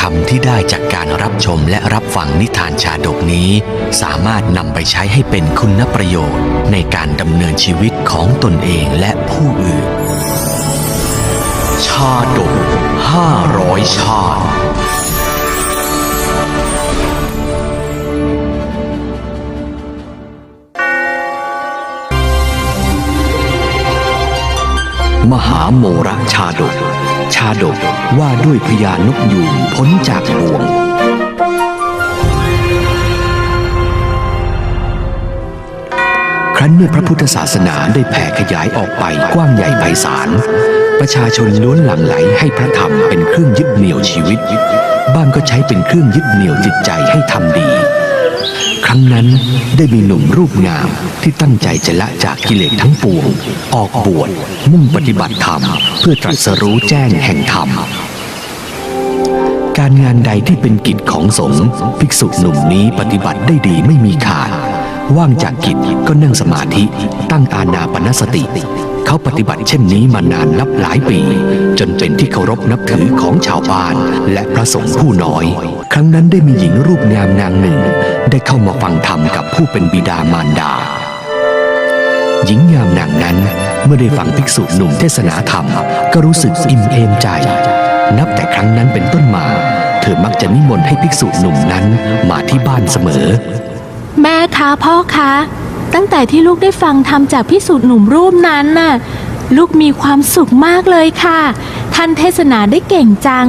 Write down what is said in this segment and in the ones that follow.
ธรรมที่ได้จากการรับชมและรับฟังนิทานชาดกนี้ สามารถนำไปใช้ให้เป็นคุณประโยชน์ ในการดำเนินชีวิตของตนเองและผู้อื่น ชาดกห้าร้อยชาติมหาโมระชาดกาดกว่าด้วยพญานกยูงพ้นจากบ่วง ครั้นเมื่อพระพุทธศาสนาได้แผ่ขยายออกไปกว้างใหญ่ไพศาล ประชาชนล้วนหลั่งไหลให้พระธรรมเป็นเครื่องยึดเหนี่ยวชีวิต บ้างก็ใช้เป็นเครื่องยึดเหนี่ยวจิตใจให้ทำดี รั้งนั้นได้มีหนุ่มรูปงามที่ตั้งใจจะละจากกิเลสทั้งปวง ออกบวชมุ่งปฏิบัติธรรม เพื่อตรัสรู้แจ้งแห่งธรรม การงานใดที่เป็นกิจของสงฆ์ภิกษุหนุ่มนี้ปฏิบัติได้ดีไม่มีขาด ว่างจากกิจก็นั่งสมาธิตั้งอานาปนสติ เขาปฏิบัติเช่นนี้มานานนับหลายปี จนเป็นที่เคารพนับถือของชาวบ้าน และพระสงฆ์ผู้น้อย ครั้งนั้นได้มีหญิงรูปงามนางหนึ่ง ได้เข้ามาฟังธรรมกับผู้เป็นบิดามารดา หญิงงามนางนั้นเมื่อได้ฟังภิกษุหนุ่มเทศนาธรรม ก็รู้สึกอิ่มเอมใจ นับแต่ครั้งนั้นเป็นต้นมา เธอมักจะนิมนต์ให้ภิกษุหนุ่มนั้นมาที่บ้านเสมอ แม่คะพ่อคะ ตั้งแต่ที่ลูกได้ฟังธรรมจากพิสูจน์หนุ่มรูปนั้นน่ะ ลูกมีความสุขมากเลยค่ะ ท่านเทศนาได้เก่งจัง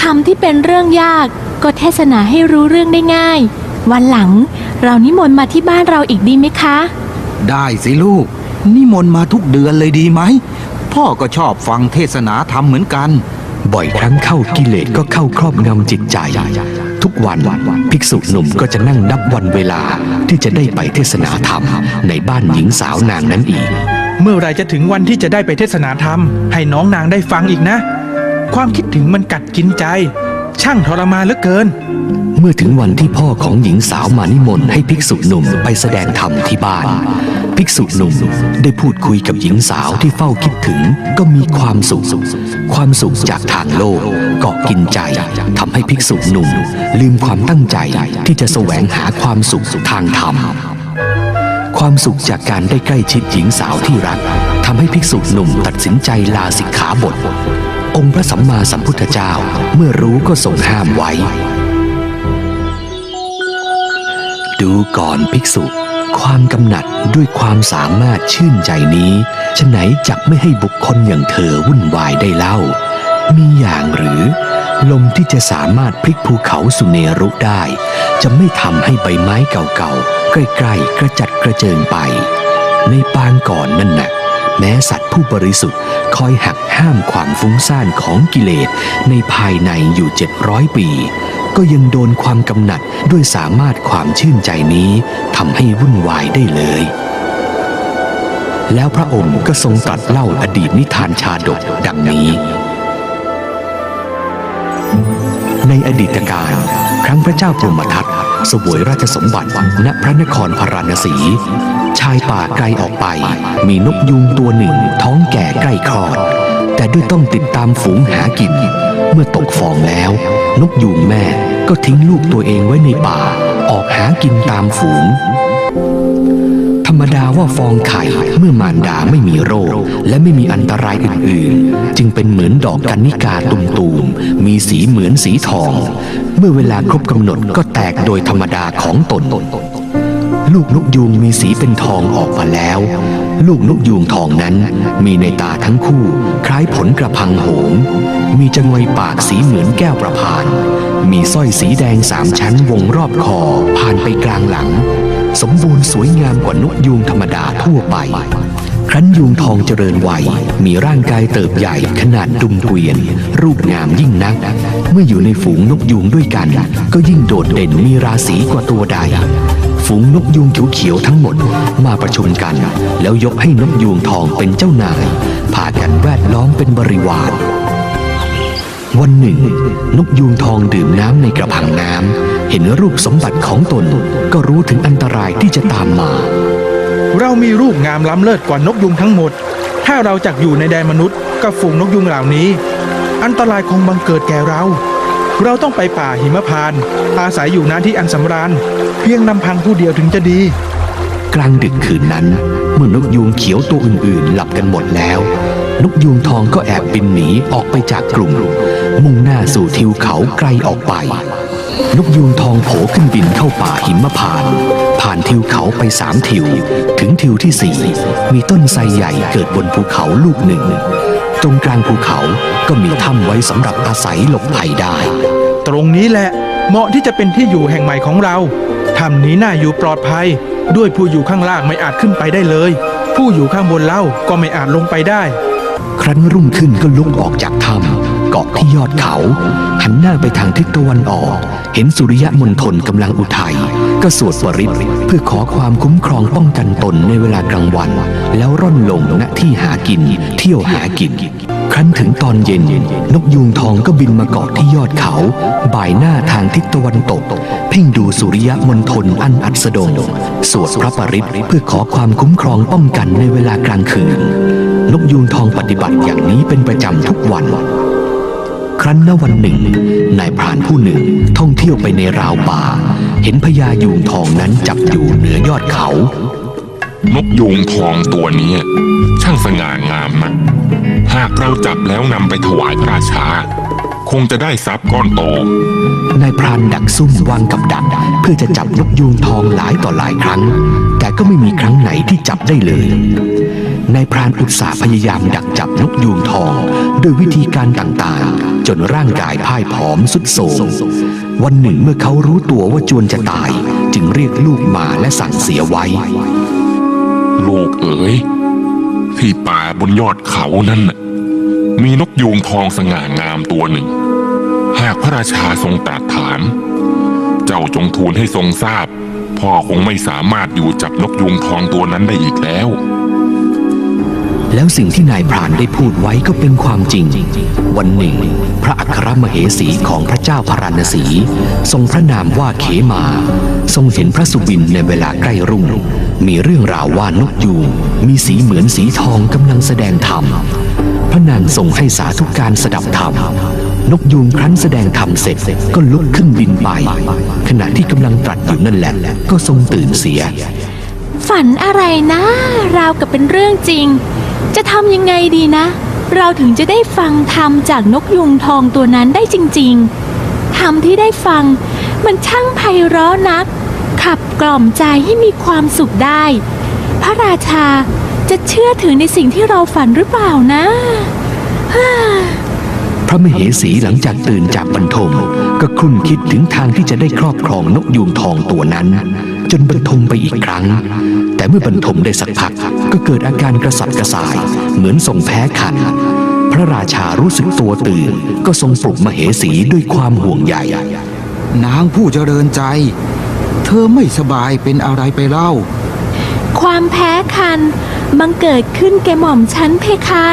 ธรรมที่เป็นเรื่องยากก็เทศนาให้รู้เรื่องได้ง่าย วันหลังเรานิมนต์มาที่บ้านเราอีกดีไหมคะ ได้สิลูก นิมนต์มาทุกเดือนเลยดีไหม พ่อก็ชอบฟังเทศนาธรรมเหมือนกัน บ่อยครั้งเข้ากิเลสก็เข้าครอบงำจิตใจ ทุกวันภิกษุหนุ่มก็จะนั่งนับวันเวลาที่จะได้ไปเทศนาธรรม ในบ้านหญิงสาวนางนั้นอีก เมื่อไหรจะถึงวันที่จะได้ไปเทศนาธรรม ให้น้องนางได้ฟังอีกนะ ความคิดถึงมันกัดกินใจ ช่างทรมานเหลือเกิน เมื่อถึงวันที่พ่อของหญิงสาวมานิมนต์ให้ภิกษุหนุ่มไปแสดงธรรมที่บ้าน ภิกษุหนุ่มได้พูดคุยกับหญิงสาวที่เฝ้าคิดถึงก็มีความสุข ความสุขจากทางโลกเกาะกินใจทำให้ภิกษุหนุ่ม ลืมความตั้งใจที่จะแสวงหาความสุขทางธรรม ความสุขจากการได้ใกล้ชิดหญิงสาวที่รักทำให้ภิกษุหนุ่มตัดสินใจลาสิกขาบท องค์พระสัมมาสัมพุทธเจ้าเมื่อรู้ก็ทรงห้ามไว้ ดูก่อนภิกษุ ความกำหนัดด้วยความสามารถชื่นใจนี้ฉะไหนจักไม่ให้บุคคลอย่างเธอวุ่นวายได้เล่า มีอย่างหรือ ลมที่จะสามารถพลิกภูเขาสุเนรุได้ จะไม่ทำให้ใบไม้เก่าๆ ใกล้ๆ กระจัดกระเจิงไป ในปางก่อนนั่นน่ะแม้สัตว์ผู้บริสุทธิ์คอยหักห้ามความฟุ้งซ่านของกิเลสในภายในอยู่เจ็ดร้อยปี ก็ยังโดนความกำหนัดด้วยสามารถความชื่นใจนี้ทำให้วุ่นวายได้เลย แล้วพระองค์ก็ทรงตรัสเล่าอดีตนิทานชาดกดังนี้ ในอดีตการครั้งพระเจ้าพรหมทัตสวยราชสมบัติณพระนครพาราณสี ชายป่าไกลออกไป มีนกยูงตัวหนึ่งท้องแก่ใกล้คลอด แต่ด้วยต้องติดตามฝูงหากิน เมื่อตกฟองแล้ว นกยูงแม่ก็ทิ้งลูกตัวเองไว้ในป่า ออกหากินตามฝูง ธรรมดาว่าฟองไข่เมื่อมารดาไม่มีโรค และไม่มีอันตรายอื่นๆ จึงเป็นเหมือนดอกกันนิกาตุมๆมีสีเหมือนสีทอง เมื่อเวลาครบกำหนดก็แตกโดยธรรมดาของตน ลูกนกยูงมีสีเป็นทองออกมาแล้ว ลูกนกยูงทองนั้นมีในตาทั้งคู่ คล้ายผลกระพังโหงมีจงอยปากสีเหมือนแก้วประพาน มีสร้อยสีแดงสามชั้นวงรอบคอผ่านไปกลางหลัง สมบูรณ์สวยงามกว่านกยูงธรรมดาทั่วไป ครั้นยูงทองเจริญวัยมีร่างกายเติบใหญ่ขนาดดุมเกวียน รูปงามยิ่งนัก เมื่ออยู่ในฝูงนกยูงด้วยกัน ก็ยิ่งโดดเด่นมีราศีกว่าตัวใด ฝูงนกยูงเขียวๆทั้งหมดมาประชุมกัน แล้วยกให้นกยูงทองเป็นเจ้านายพากันแวดล้อมเป็นบริวาร วันหนึ่ง นกยูงทองดื่มน้ำในกระพังน้ำเห็นรูปสมบัติของตนก็รู้ถึงอันตรายที่จะตามมา เรามีรูปงามล้ำเลิศกว่านกยุงทั้งหมด ถ้าเราจักอยู่ในแดนมนุษย์กับฝูงนกยุงเหล่านี้ อันตรายคงบังเกิดแก่เรา เราต้องไปป่าหิมพานต์อาศัยอยู่น้นที่อันสำราญ เพียงลำพังผู้เดียวถึงจะดี กลางดึกคืนนั้นเมื่อนกยูงเขียวตัวอื่นๆ หลับกันหมดแล้ว นกยูงทองก็แอบบินหนีออกไปจากกลุ่ม มุ่งหน้าสู่ทิวเขาไกลออกไป นกยูงทองโผขึ้นบินเข้าป่าหิมพานต์ผ่านทิวเขาไปสามทิว ถึงทิวที่สี่มีต้นไทรใหญ่เกิดบนภูเขาลูกหนึ่ง ตรงกลางภูเขาก็มีถ้ำไว้สำหรับอาศัยหลบภัยได้ ตรงนี้แหละเหมาะที่จะเป็นที่อยู่แห่งใหม่ของเราถ้ำนี้น่าอยู่ปลอดภัย ด้วยผู้อยู่ข้างล่างไม่อาจขึ้นไปได้เลย ผู้อยู่ข้างบนเล่าก็ไม่อาจลงไปได้ ครั้นรุ่งขึ้นก็ลุกออกจากถ้ำเกาะที่ยอดเขา หันหน้าไปทางทิศตะวันออก เห็นสุริยะมณฑลกำลังอุทัย ก็สวดปริตเพื่อขอความคุ้มครองป้องกันตนในเวลากลางวัน แล้วร่อนลงณที่หากิน เที่ยวหากิน ครั้นถึงตอนเย็น นกยูงทองก็บินมาเกาะที่ยอดเขา บ่ายหน้าทางทิศตะวันตก เพ่งดูสุริยะมณฑลอันอัสดง สวดพระปริตเพื่อขอความคุ้มครองป้องกันในเวลากลางคืนนกยูงทองปฏิบัติอย่างนี้เป็นประจำทุกวัน รั้นณวันหนึ่งนายพรานผู้หนึ่งท่องเที่ยวไปในราวป่า เห็นพญายูงทองนั้นจับอยู่เหนือยอดเขา นกยูงทองตัวนี้ ช่างสง่างามนะหากเราจับแล้วนำไปถวายพระราชา คงจะได้ทรัพย์ก้อนโตนายพรานดักซุ่มวางกับดักเพื่อจะจับนกยูงทองหลายต่อหลายครั้ง แต่ก็ไม่มีครั้งไหนที่จับได้เลยนายพรานอุตสาห์พยายามดักจับนกยูงทองด้วยวิธีการต่างๆ จนร่างกายพ่ายผอมสุดโทรมวันหนึ่งเมื่อเขารู้ตัวว่าจวนจะตาย จึงเรียกลูกมาและสั่งเสียไว้ ลูกเอ๋ยที่ป่าบนยอดเขานั่นน่ะมีนกยูงทองสง่างามตัวหนึ่ง หากพระราชาทรงตรัสถาม เจ้าจงทูลให้ทรงทราบ พ่อคงไม่สามารถอยู่จับนกยูงทองตัวนั้นได้อีกแล้ว แล้วสิ่งที่นายพรานได้พูดไว้ก็เป็นความจริง วันหนึ่ง พระอัครมเหสีของพระเจ้าพาราณสี ทรงพระนามว่าเขมา ทรงเห็นพระสุบินในเวลาใกล้รุ่ง มีเรื่องราวว่านกยูงมีสีเหมือนสีทองกำลังแสดงธรรม พระนางทรงให้สาธุการสดับธรรมนกยูงครั้นแสดงธรรมเสร็จก็ลุกขึ้นบินไป ขณะที่กำลังตรัสอยู่นั่นแหละ ก็ทรงตื่นเสีย ฝันอะไรนะ ราวกับเป็นเรื่องจริง จะทำยังไงดีนะ เราถึงจะได้ฟังธรรมจากนกยุงทองตัวนั้นได้จริงๆธรรมที่ได้ฟัง มันช่างไพเราะนัก ขับกล่อมใจให้มีความสุขได้ พระราชาจะเชื่อถือในสิ่งที่เราฝันหรือเปล่านะพระมเหสีหลังจากตื่นจากบรรทม ก็ครุ่นคิดถึงทางที่จะได้ครอบครองนกยูงทองตัวนั้น จนบรรทมไปอีกครั้ง แต่เมื่อบรรทมได้สักพัก ก็เกิดอาการกระสับกระส่าย เหมือนทรงแพ้ขัน พระราชารู้สึกตัวตื่น ก็ทรงปลุกมเหสีด้วยความห่วงใยนางผู้เจริญใจ เธอไม่สบายเป็นอะไรไปเล่า ความแพ้คันบังเกิดขึ้นแก่หม่อมฉันเพคะ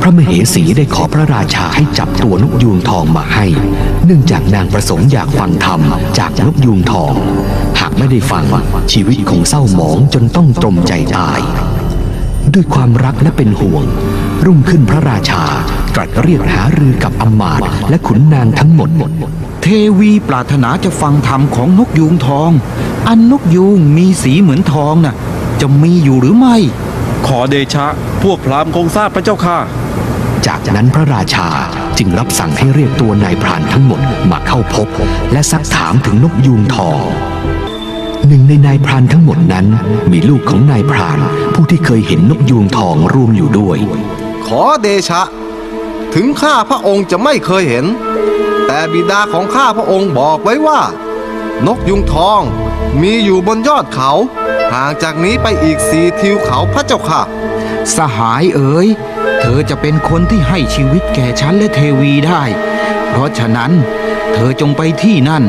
พระมเหสีได้ขอพระราชาให้จับตัวนกยูงทองมาให้ เนื่องจากนางประสงค์อยากฟังธรรมจากนกยูงทองหากไม่ได้ฟังชีวิตคงเศร้าหมองจนต้องตรมใจตาย ด้วยความรักและเป็นห่วง รุ่งขึ้นพระราชาตรัสเรียกหารือกับอำมาตย์และขุนนางทั้งหมด เทวีปรารถนาจะฟังธรรมของนกยูงทอง อันนกยูงมีสีเหมือนทองน่ะ จะมีอยู่หรือไม่ ขอเดชะ พวกพราหมณ์คงทราบพระเจ้าค่ะ จากนั้นพระราชาจึงรับสั่งให้เรียกตัวนายพรานทั้งหมดมาเข้าพบ และซักถามถึงนกยูงทอง หนึ่งในนายพรานทั้งหมดนั้น มีลูกของนายพราน ผู้ที่เคยเห็นนกยูงทองรวมอยู่ด้วย ขอเดชะ ถึงข้าพระองค์จะไม่เคยเห็น แต่บิดาของข้าพระองค์บอกไว้ว่า นกยุงทองมีอยู่บนยอดเขาห่างจากนี้ไปอีกสี่ทิวเขาพระเจ้าค่ะ สหายเอ๋ย เธอจะเป็นคนที่ให้ชีวิตแก่ฉันและเทวีได้ เพราะฉะนั้น เธอจงไปที่นั่น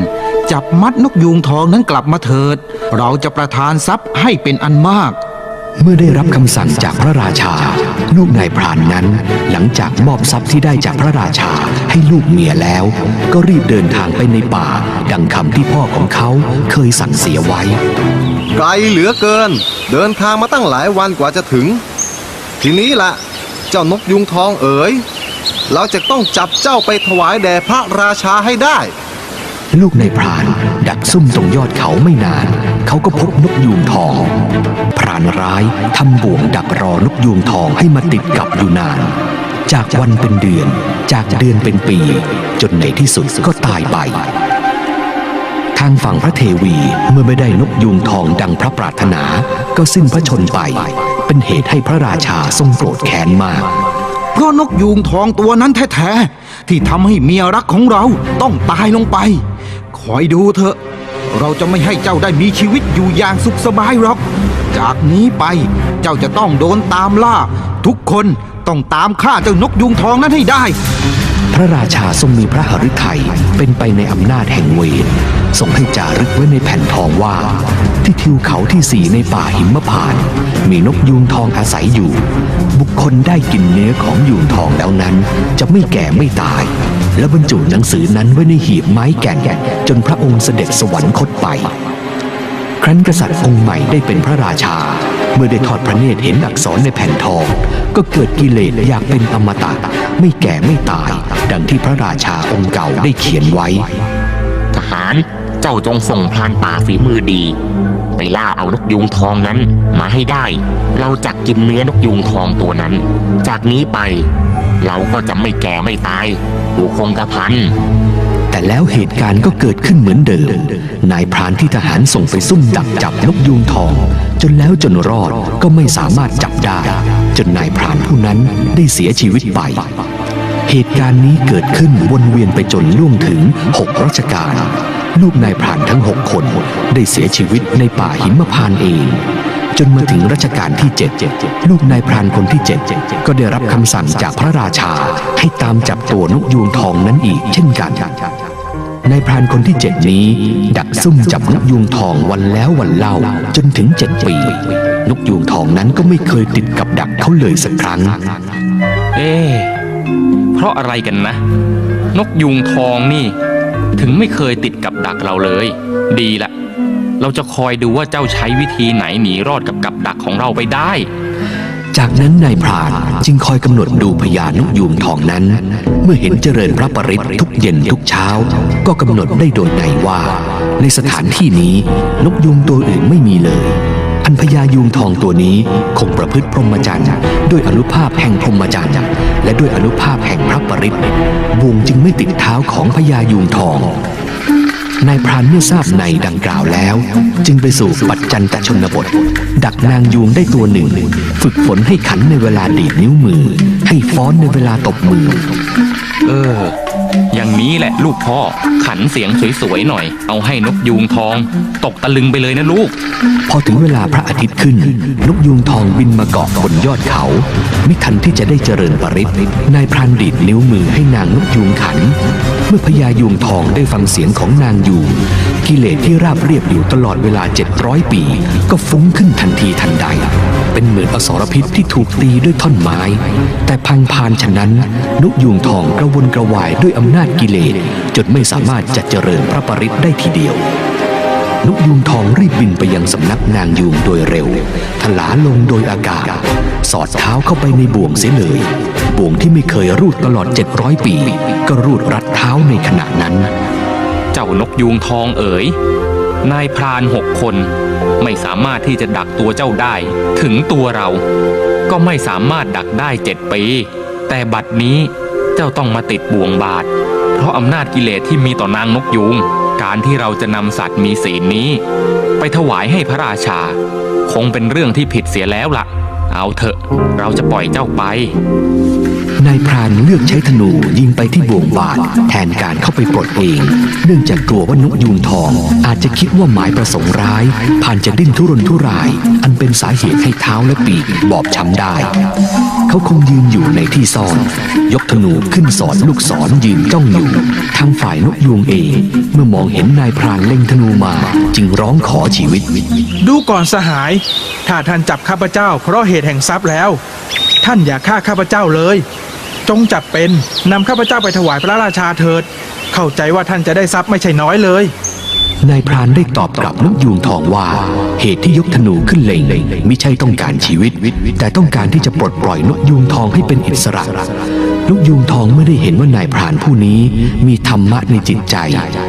จับมัดนกยูงทองนั้นกลับมาเถิด เราจะประทานทรัพย์ให้เป็นอันมาก เมื่อได้รับคำสั่งจากพระราชา ลูกนายพรานนั้น หลังจากมอบทรัพย์ที่ได้จากพระราชาให้ลูกเมียแล้ว ก็รีบเดินทางไปในป่า ดังคำที่พ่อของเขาเคยสั่งเสียไว้ ไกลเหลือเกิน เดินทางมาตั้งหลายวันกว่าจะถึง ทีนี้ละเจ้านกยุงทองเอ๋ยเราจะต้องจับเจ้าไปถวายแด่พระราชาให้ได้ ลูกนายพราน ดักซุ่มตรงยอดเขาไม่นาน เขาก็พบนกยูงทอง พรานร้ายทำบ่วงดักรอนกยูงทองให้มาติดกับอยู่นาน จากวันเป็นเดือน จากเดือนเป็นปี จนในที่สุดก็ตายไปทางฝั่งพระเทวีเมื่อไม่ได้นกยูงทองดังพระปรารถนา ก็สิ้นพระชนไป เป็นเหตุให้พระราชาทรงโกรธแค้นมาก เพราะนกยูงทองตัวนั้นแท้ๆที่ทำให้เมียรักของเราต้องตายลงไป อยดูเถอะ เราจะไม่ให้เจ้าได้มีชีวิตอยู่อย่างสุขสบายหรอก จากนี้ไปเจ้าจะต้องโดนตามล่า ทุกคนต้องตามฆ่าเจ้านกยุงทองนั้นให้ได้ พระราชาทรงมีพระหฤทัยเป็นไปในอำนาจแห่งเวรทรงให้จารึกไว้ในแผ่นทองว่า ที่ทิวเขาที่สีในป่าหิมพาน มีนกยูงทองอาศัยอยู่ บุคคลได้กินเนื้อของยูงทองแล้วนั้น จะไม่แก่ไม่ตาย และบรรจุหนังสือนั้นไว้ในหีบไม้แก่นจนพระองค์เสด็จสวรรคตไป ครั้นกษัตริย์องค์ใหม่ได้เป็นพระราชา เมื่อได้ทอดพระเนตรเห็นอักษรในแผ่นทอง ก็เกิดกิเลสอยากเป็นอมตะ ไม่แก่ไม่ตาย ดังที่พระราชาองค์เก่าได้เขียนไว้ ทหารเจ้าจงส่งพรานป่าฝีมือดี ไปล่าเอานกยูงทองนั้นมาให้ได้ เราจะกินเนื้อนกยูงทองตัวนั้น จากนี้ไปเราก็จะไม่แก่ไม่ตายอยู่คงกระพันแต่แล้วเหตุการณ์ก็เกิดขึ้นเหมือนเดิม นายพรานที่ทหารส่งไปซุ่มดักจับนกยูงทองจ นแล้วจนรอดก็ไม่สามารถจับได้ จนนายพรานผู้นั้นได้เสียชีวิตไป เหตุการณ์นี้เกิดขึ้นวนเวียนไปจนล่วงถึงหกรัชกาลลูกนายพรานทั้งหกคนได้เสียชีวิตในป่าหิมพานเอง จนมาถึงรัชกาลที่เจ็ดลูกนายพรานคนที่เจ็ดก็ได้รับคำสั่งจากพระราชาให้ตามจับตัวนกยูงทองนั้นอีกเช่นกัน นายพรานคนที่เจ็ดนี้ ดักซุ่มจับนกยูงทองวันแล้ววันเล่าจนถึงเจ็ดปี นกยูงทองนั้นก็ไม่เคยติดกับดักเขาเลยสักครั้ง เอ๊เพราะอะไรกันนะ นกยูงทองนี่ ถึงไม่เคยติดกับดักเราเลย ดีละ เราจะคอยดูว่าเจ้าใช้วิธีไหนหนีรอดกับกับดักของเราไปได้ จากนั้นนายพรานจึงคอยกำหนดดูพญานกยูงทองนั้น เมื่อเห็นเจริญพระปริตทุกเย็นทุกเช้า ก็กำหนดได้โดยในว่า ในสถานที่นี้นกยูงตัวอื่นไม่มีเลย อันพญายูงทองตัวนี้คงประพฤติพรหมจรรย์ด้วยอนุภาพแห่งพรหมจรรย์และด้วยอนุภาพแห่งพระปริตบ่วงจึงไม่ติดเท้าของพญายูงทอง นายพรานเมื่อทราบในดังกล่าวแล้ว จึงไปสู่ปัจจันตชนบท ดักนางยวงได้ตัวหนึ่ง ฝึกฝนให้ขันในเวลาดีดนิ้วมือ ให้ฟ้อนในเวลาตบมือ เออ อย่างนี้แหละลูกพ่อขันเสียงสวยๆหน่อย เอาให้นกยูงทอง ตกตะลึงไปเลยนะลูก พอถึงเวลาพระอาทิตย์ขึ้น นกยูงทองบินมาเกาะบนยอดเขา ไม่ทันที่จะได้เจริญปริตนายพรานดีดนิ้วมือให้นางนกยูงขัน เมื่อพญายูงทองได้ฟังเสียงของนางยูงกิเลสที่ราบเรียบอยู่ตลอดเวลา 700 ปี ก็ฟุ้งขึ้นทันทีทันใด เป็นเหมือนอสรพิษที่ถูกตีด้วยท่อนไม้ แต่พังพานฉะนั้นนกยูงทองกระวนกระวายด้วยอำนาจกิเลสจนไม่สามารถจะเจริญพระปริตได้ทีเดียวนกยูงทองรีบบินไปยังสำนักนางยูงโดยเร็วทลาลงโดยอากาศ สอดเท้าเข้าไปในบ่วงเสียเลย บ่วงที่ไม่เคยรูดตลอด 700 ปี ก็รูดรัดเท้าในขณะนั้น เจ้านกยูงทองเอ๋ย นายพรานหกคน ไม่สามารถที่จะดักตัวเจ้าได้ ถึงตัวเรา ก็ไม่สามารถดักได้เจ็ดปี แต่บัดนี้เจ้าต้องมาติดบ่วงบาท เพราะอำนาจกิเลสที่มีต่อนางนกยูงการที่เราจะนำสัตว์มีศีลนี้ ไปถวายให้พระราชา คงเป็นเรื่องที่ผิดเสียแล้วละ่ะ เอาเถอะ เราจะปล่อยเจ้าไป นายพรานเลือกใช้ธนูยิงไปที่บ่วงบาทแทนการเข้าไปปลดเอง เนื่องจากกลัวว่านกยูงทอง อาจจะคิดว่าหมายประสงค์ร้ายผ่านจะดิ้นทุรนทุราย อันเป็นสาเหตุให้เท้าและปีกบอบช้ำได้ เขาคงยืนอยู่ในที่ซ่อน ยกธนูขึ้นสอนลูกศรยืนจ้องอยู่ทางฝ่ายนกยูงเอง เมื่อมองเห็นนายพรานเล็งธนูมา จึงร้องขอชีวิต ดูก่อนสหาย ถ้าท่านจับข้าพเจ้าเพราะเหตุแห่งทรัพย์แล้ว ท่านอย่าฆ่าข้าพเจ้าเลย จงจับเป็นนำข้าพเจ้าไปถวายพระราชาเถิด เข้าใจว่าท่านจะได้ทรัพย์ไม่ใช่น้อยเลยนายพรานได้ตอบกลับนกยูงทองว่า เหตุที่ยกธนูขึ้นเล็งไม่ใช่ต้องการชีวิต แต่ต้องการที่จะปลดปล่อยนกยูงทองให้เป็นอิสระ นกยูงทองไม่ได้เห็นว่านายพรานผู้นี้มีธรรมะในจิตใจ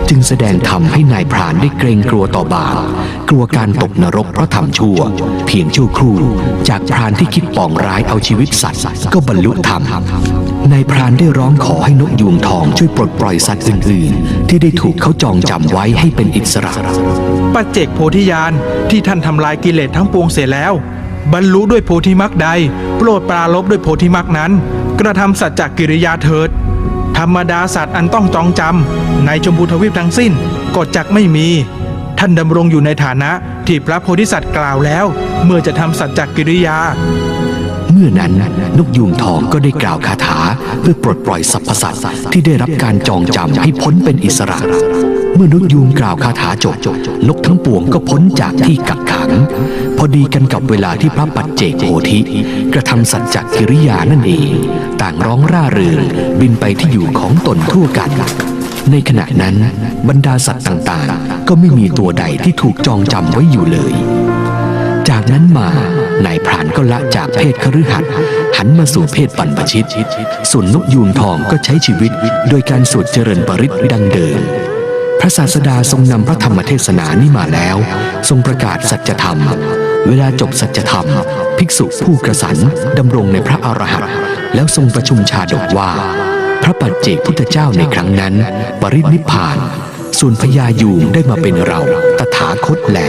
จึงแสดงธรรมให้นายพรานได้เกรงกลัวต่อบาปกลัวการตกนรกเพราะทำชั่ว เพียงชั่วครู่ จากพรานที่คิดปองร้ายเอาชีวิตสัตว์ ก็บรรลุธรรมนายพรานได้ร้องขอให้นกยูงทองช่วยปลดปล่อยสัตว์อื่นๆ ที่ได้ถูกเขาจองจำไว้ให้เป็นอิสระปัจเจกโพธิญาณที่ท่านทำลายกิเลสทั้งปวงเสียแล้ว บรรลุด้วยโพธิมรรคใด โปรดปรารบด้วยโพธิมรรคนั้น กระทำสัจจกิริยาเถิด ธรรมดาสัตว์อันต้องจองจำในชมพูทวีปทั้งสิ้นกฎจักไม่มี ท่านดำรงอยู่ในฐานะที่พระโพธิสัตว์กล่าวแล้ว เมื่อจะทำสัจจกิริยา เมื่อนั้นนกยูงทองก็ได้กล่าวคาถาเพื่อปลดปล่อยสรรพสัตว์ที่ได้รับการจองจำให้พ้นเป็นอิสระเมื่อนกยูงกล่าวคาถาจบนกทั้งปวงก็พ้นจากที่กักขัง พอดีกันกับเวลาที่พระปัจเจกโพธิ กระทำสัจจกิริยานั่นเอง ต่างร้องร่าเริงบินไปที่อยู่ของตนทั่วกัน ในขณะนั้นบรรดาสัตว์ต่างๆ ก็ไม่มีตัวใดที่ถูกจองจำไว้อยู่เลย จากนั้นมานายพรานก็ละจากเพศคฤหัสถ์หันมาสู่เพศบรรพชิต ส่วนนกยูงทองก็ใช้ชีวิต โดยการสวดเจริญปริตดังเดิมพระศาสดาทรงนำพระธรรมเทศนานี้มาแล้ว ทรงประกาศสัจธรรม เวลาจบสัจธรรม ภิกษุผู้กระสันดำรงในพระอรหันต์แล้วทรงประชุมชาดกว่า พระปัจเจกพุทธเจ้าในครั้งนั้น ปรินิพาน ส่วนพญายูงได้มาเป็นเราตถาคตแหล